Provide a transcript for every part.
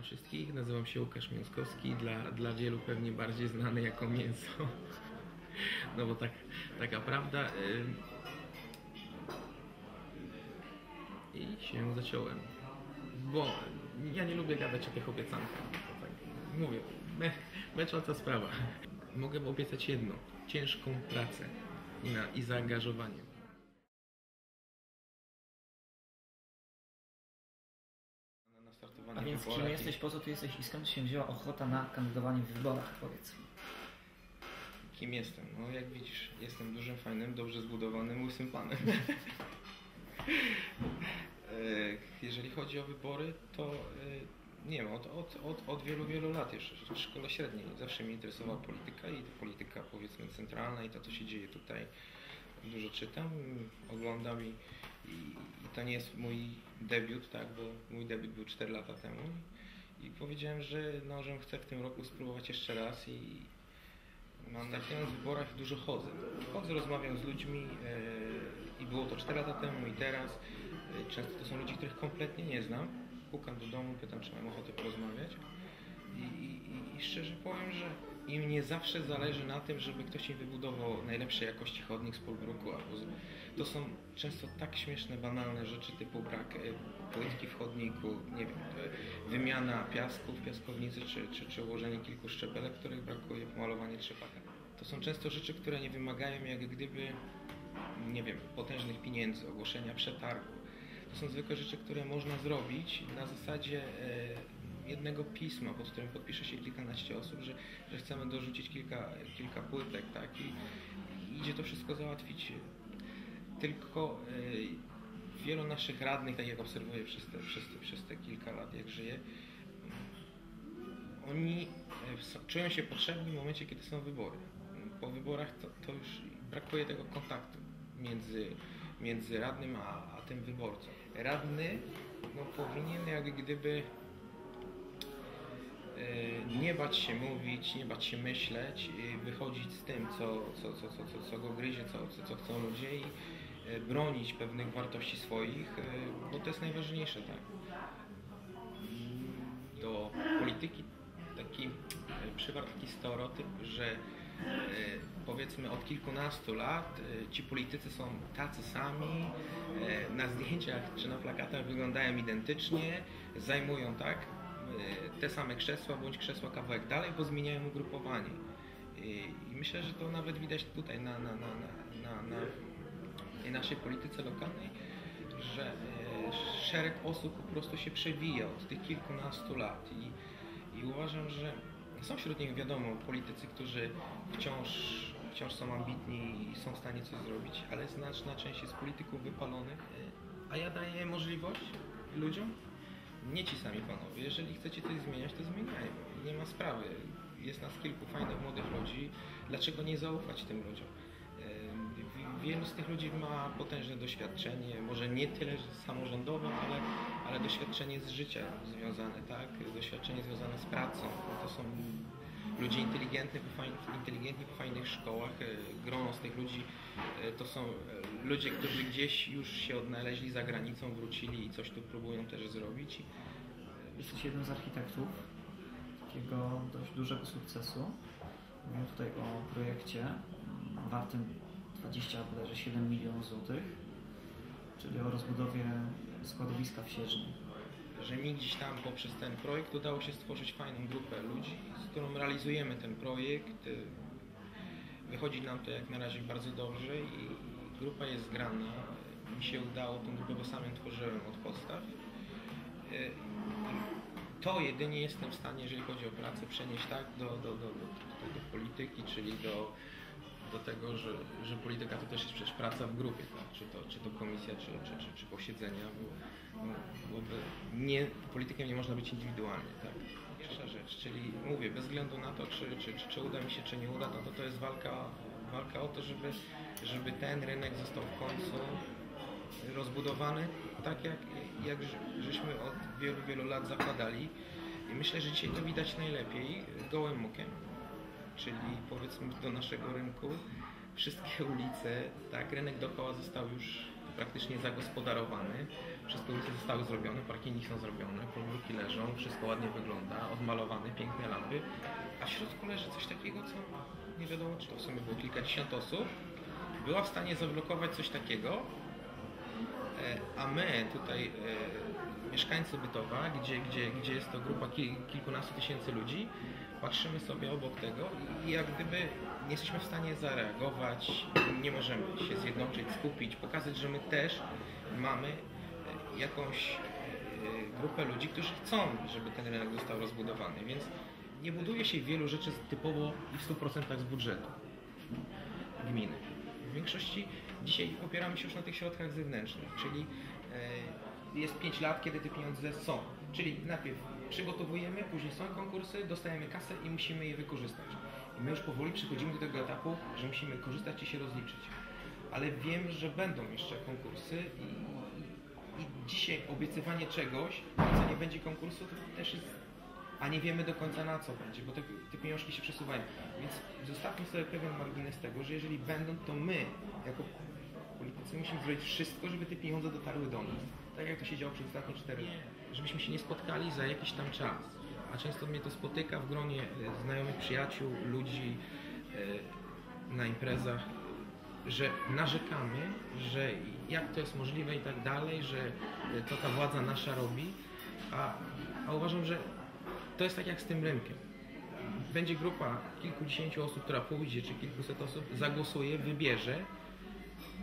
Witam wszystkich, nazywam się Łukasz Mięskowski, dla, dla wielu pewnie bardziej znany jako mięso. No bo tak, taka prawda. I się zaciąłem. Bo ja nie lubię gadać o tych obiecankach. Tak mówię, me, męcząca sprawa. Mogę obiecać jedno, ciężką pracę i, na, i zaangażowanie. Startowanych A więc kim jesteś, po co tu jesteś i skąd się wzięła ochota na kandydowanie w wyborach, powiedz? Kim jestem? No jak widzisz, jestem dużym, fajnym, dobrze zbudowanym, łysym panem. E, Jeżeli chodzi o wybory, to e, nie wiem, od, od, od, od wielu, wielu lat jeszcze w szkole średniej zawsze mnie interesowała polityka i polityka powiedzmy centralna i to co się dzieje tutaj. Dużo czytam, oglądam i, i, i to nie jest mój debiut, tak, bo mój debiut był 4 lata temu i powiedziałem, że, no, że chcę w tym roku spróbować jeszcze raz i, Mam że w wyborach dużo chodzę. Chodzę, rozmawiam z ludźmi e, i było to 4 lata temu i teraz. E, często to są ludzie, których kompletnie nie znam. Pukam do domu, pytam, czy mają ochotę porozmawiać. I, i, i- szczerze powiem, że im nie zawsze zależy na tym, żeby ktoś im wybudował najlepszej jakości chodnik z polbruku. To są często tak śmieszne, banalne rzeczy typu brak e, płytki w chodniku, nie wiem, e, wymiana piasku w piaskownicy, czy, czy, czy ułożenie kilku szczebelek, których brakuje, pomalowanie trzepakiem. To są często rzeczy, które nie wymagają jak gdyby, nie wiem, potężnych pieniędzy, ogłoszenia przetargu. To są zwykłe rzeczy, które można zrobić na zasadzie e, jednego pisma, pod którym podpisze się kilkanaście osób, że, że chcemy dorzucić kilka, kilka płytek, tak? I, idzie to wszystko załatwić. Tylko e, wielu naszych radnych, tak jak obserwuję przez te, przez, te, przez te kilka lat, jak żyję, oni e, s- czują się potrzebni w momencie, kiedy są wybory. Po wyborach to, to już brakuje tego kontaktu między, między radnym a, a tym wyborcą. Radny no, powinien jak gdyby nie bać się mówić, nie bać się myśleć, i wychodzić z tym, co, co, co, co, co, co go gryzie, co, co, co chcą ludzie i e, bronić pewnych wartości swoich, bo to jest najważniejsze, tak? Do polityki taki przywarł taki stereotyp, że powiedzmy od kilkunastu lat ci politycy są tacy sami, na zdjęciach czy na plakatach wyglądają identycznie, zajmują tak te same krzesła bądź krzesła kawałek dalej, bo zmieniają ugrupowanie. I myślę, że to nawet widać tutaj na, na, na, na, na, naszej polityce lokalnej, że e, szereg osób po prostu się przewija od tych kilkunastu lat. I, i uważam, że są wśród nich wiadomo politycy, którzy wciąż, wciąż są ambitni i są w stanie coś zrobić, ale znaczna część jest polityków wypalonych, e, a ja daję możliwość ludziom, nie ci sami panowie, jeżeli chcecie coś zmieniać, to zmieniajmy, nie ma sprawy. Jest nas kilku fajnych młodych ludzi, dlaczego nie zaufać tym ludziom? Wi- Wielu z tych ludzi ma potężne doświadczenie, może nie tyle samorządowe, ale, ale doświadczenie z życia związane, tak? Doświadczenie związane z pracą. To są ludzie inteligentni po, fajn, inteligentni po fajnych szkołach. E, Grono z tych ludzi e, to są e, ludzie, którzy gdzieś już się odnaleźli za granicą, wrócili i coś tu próbują też zrobić. Jesteś jednym z architektów takiego dość dużego sukcesu. Mówimy tutaj o projekcie mm, wartym 20 bodajże 7 milionów złotych, czyli o rozbudowie składowiska w Sierznie. Że mi gdzieś tam poprzez ten projekt udało się stworzyć fajną grupę ludzi, z którą realizujemy ten projekt. Wychodzi nam to jak na razie bardzo dobrze i grupa jest zgrana. Mi się udało tą grupę, bo sam ją tworzyłem od podstaw. To jedynie jestem w stanie, jeżeli chodzi o pracę, przenieść tak do, do, do, do, do polityki, czyli do, do tego, że, że polityka to też jest przecież praca w grupie, tak? czy, to, czy to komisja, czy, czy, czy, czy posiedzenia, bo, no, bo be- nie, politykiem nie można być indywidualnie. Tak? Pierwsza rzecz, czyli mówię, bez względu na to, czy, czy, czy, czy uda mi się, czy nie uda, no to to jest walka, walka o to, żeby, żeby ten rynek został w końcu rozbudowany tak jak, jak żeśmy od wielu, wielu lat zakładali. I myślę, że dzisiaj to widać najlepiej gołym okiem czyli powiedzmy do naszego rynku. Wszystkie ulice, tak, rynek dookoła został już praktycznie zagospodarowany. Wszystkie ulice zostały zrobione, parkingi są zrobione, podwórki leżą, wszystko ładnie wygląda, odmalowane, piękne lampy, a w środku leży coś takiego, co nie wiadomo, czy to w sumie było kilkadziesiąt osób, była w stanie zablokować coś takiego, e, a my tutaj e, mieszkańcy Bytowa, gdzie, gdzie, gdzie jest to grupa kil, kilkunastu tysięcy ludzi, patrzymy sobie obok tego i jak gdyby nie jesteśmy w stanie zareagować, nie możemy się zjednoczyć, skupić, pokazać, że my też mamy e, jakąś e, grupę ludzi, którzy chcą, żeby ten rynek został rozbudowany, więc nie buduje się wielu rzeczy typowo i w 100% z budżetu gminy. W większości dzisiaj opieramy się już na tych środkach zewnętrznych, czyli jest 5 lat, kiedy te pieniądze są. Czyli najpierw przygotowujemy, później są konkursy, dostajemy kasę i musimy je wykorzystać. I my już powoli przechodzimy do tego etapu, że musimy korzystać i się rozliczyć. Ale wiem, że będą jeszcze konkursy i, i, i dzisiaj obiecywanie czegoś, co nie będzie konkursu, to też jest a nie wiemy do końca na co będzie, bo te, te pieniążki się przesuwają. Więc zostawmy sobie pewien margines tego, że jeżeli będą, to my, jako musimy zrobić wszystko, żeby te pieniądze dotarły do nas. Tak jak to się działo przez ostatnie 4 lata. Żebyśmy się nie spotkali za jakiś tam czas. A często mnie to spotyka w gronie e, znajomych przyjaciół, ludzi e, na imprezach, że narzekamy, że jak to jest możliwe i tak dalej, że e, to ta władza nasza robi, a, a uważam, że to jest tak jak z tym rynkiem. Będzie grupa kilkudziesięciu osób, która pójdzie, czy kilkuset osób, zagłosuje, wybierze,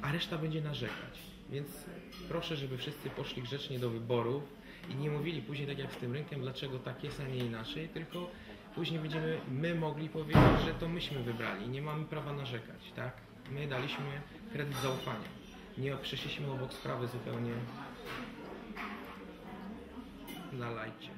a reszta będzie narzekać. Więc proszę, żeby wszyscy poszli grzecznie do wyborów i nie mówili później tak jak z tym rynkiem, dlaczego tak jest, a nie inaczej, tylko później będziemy my mogli powiedzieć, że to myśmy wybrali, nie mamy prawa narzekać, tak? My daliśmy kredyt zaufania. Nie przeszliśmy obok sprawy zupełnie dla lajcie.